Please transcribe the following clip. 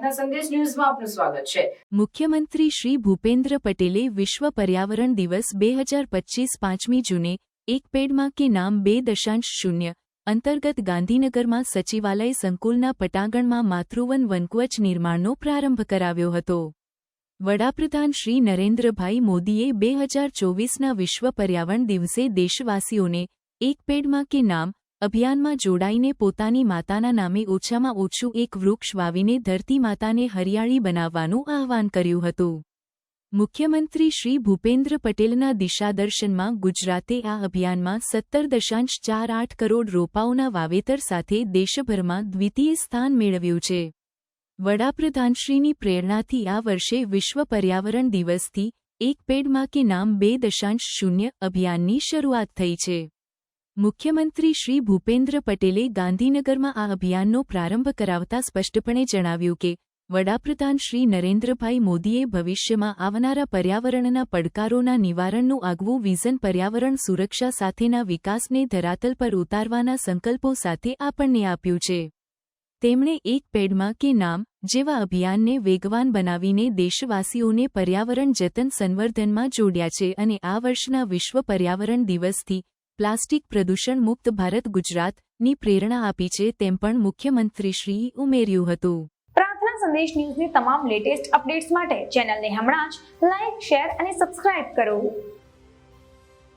પ્રાર્થના સંદેશ ન્યૂઝમાં આપનું સ્વાગત છે. મુખ્યમંત્રી શ્રી ભૂપેન્દ્ર પટેલે વિશ્વ પર્યાવરણ દિવસ બે હજાર પચીસ પાંચમી જૂને એક પેડમાં કે નામ બે દશાંશ શૂન્ય અંતર્ગત ગાંધીનગરમાં સચિવાલય સંકુલના પટાંગણમાં માતૃવન વનકવચ નિર્માણનો પ્રારંભ કરાવ્યો હતો. વડાપ્રધાન શ્રી નરેન્દ્રભાઈ મોદીએ બે હજાર ચોવીસના વિશ્વ પર્યાવરણ દિવસે દેશવાસીઓને એક પેડમાં કે નામ અભિયાનમાં જોડાઈને પોતાની માતાના નામે ઓછામાં ઓછું એક વૃક્ષ વાવીને ધરતી માતાને હરિયાળી બનાવવાનું આહવાન કર્યું હતું. મુખ્યમંત્રી શ્રી ભૂપેન્દ્ર પટેલના દિશાદર્શનમાં ગુજરાતે આ અભિયાનમાં સત્તર દશાંશ ચાર આઠ કરોડ રોપાઓના વાવેતર સાથે દેશભરમાં દ્વિતીય સ્થાન મેળવ્યું છે. વડાપ્રધાનશ્રીની પ્રેરણાથી આ વર્ષે વિશ્વ પર્યાવરણ દિવસથી એક પેડમાં કે નામ બે દશાંશ શૂન્ય અભિયાનની શરૂઆત થઈ છે. મુખ્યમંત્રી શ્રી ભૂપેન્દ્ર પટેલે ગાંધીનગરમાં આ અભિયાનનો પ્રારંભ કરાવતા સ્પષ્ટપણે જણાવ્યું કે, વડાપ્રધાન શ્રી નરેન્દ્રભાઈ મોદીએ ભવિષ્યમાં આવનારા પર્યાવરણના પડકારોના નિવારણનું આગવું વિઝન પર્યાવરણ સુરક્ષા સાથેના વિકાસને ધરાતલ પર ઉતારવાના સંકલ્પો સાથે આપણને આપ્યું છે. તેમણે એક પેડમાં કે નામ, જેવા અભિયાનને વેગવાન બનાવીને દેશવાસીઓને પર્યાવરણ જતન સંવર્ધનમાં જોડ્યા છે અને આ વર્ષના વિશ્વ પર્યાવરણ દિવસથી પ્લાસ્ટિક પ્રદૂષણ મુક્ત ભારત ગુજરાતની પ્રેરણા આપી છે તેમ પણ મુખ્યમંત્રીશ્રીએ ઉમેર્યું હતું. પ્રાર્થના સંદેશ ન્યૂઝની તમામ લેટેસ્ટ અપડેટ્સ માટે ચેનલને હમણાં જ લાઇક શેર અને સબસ્ક્રાઇબ કરો.